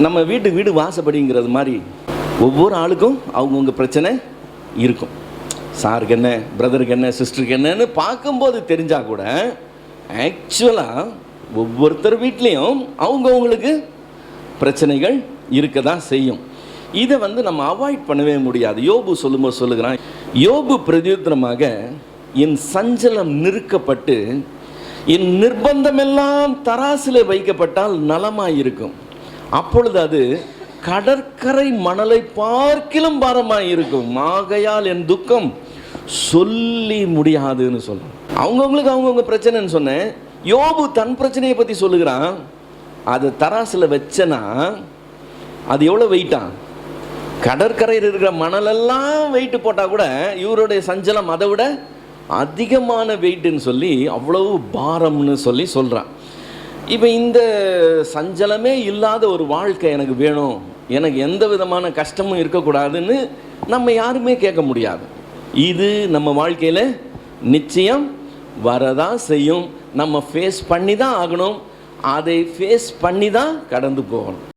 நம்ம வீட்டு வீடு வாசப்படிங்கிறது மாதிரி ஒவ்வொரு ஆளுக்கும் அவங்கவுங்க பிரச்சனை இருக்கும். சாருக்கு என்ன பிரதருக்கு என்ன சிஸ்டருக்கு என்னன்னு பார்க்கும்போது தெரிஞ்சால் கூட ஆக்சுவலாக ஒவ்வொருத்தர் வீட்லேயும் அவங்கவுங்களுக்கு பிரச்சனைகள் இருக்க தான் செய்யும். இதை வந்து நம்ம அவாய்ட் பண்ணவே முடியாது. யோபு சொல்லும்போது சொல்லுகிறான் யோபு பிரதியுத்தரமாக என் சஞ்சலம் நிறுக்கப்பட்டு என் நிர்பந்தமெல்லாம் தராசில் வைக்கப்பட்டால் நலமாக இருக்கும் அப்பொழுது அது கடற்கரை மணலை பார்க்கிலும் பாரமாக இருக்கும் ஆகையால் என் துக்கம் சொல்லி முடியாதுன்னு சொல்ல அவங்கவுங்களுக்கு அவங்கவுங்க பிரச்சனைன்னு சொன்னேன். யோபு தன் பிரச்சனையை பற்றி சொல்லுகிறான். அது தராசில் வச்சனா அது எவ்வளோ வெயிட்டா கடற்கரையில் இருக்கிற மணலெல்லாம் வெயிட்டு போட்டால் கூட இவருடைய சஞ்சலம் அதை விட அதிகமான வெயிட்டுன்னு சொல்லி அவ்வளவு பாரம்னு சொல்லி சொல்கிறான் இப்போ இந்த சஞ்சலமே இல்லாத ஒரு வாழ்க்கை எனக்கு வேணும். எனக்கு எந்த விதமான கஷ்டமும் இருக்கக்கூடாதுன்னு நம்ம யாருமே கேட்க முடியாது. இது நம்ம வாழ்க்கையில் நிச்சயம் வரதான் செய்யும். நம்ம ஃபேஸ் பண்ணி தான் ஆகணும். அதை ஃபேஸ் பண்ணி தான் கடந்து போகணும்.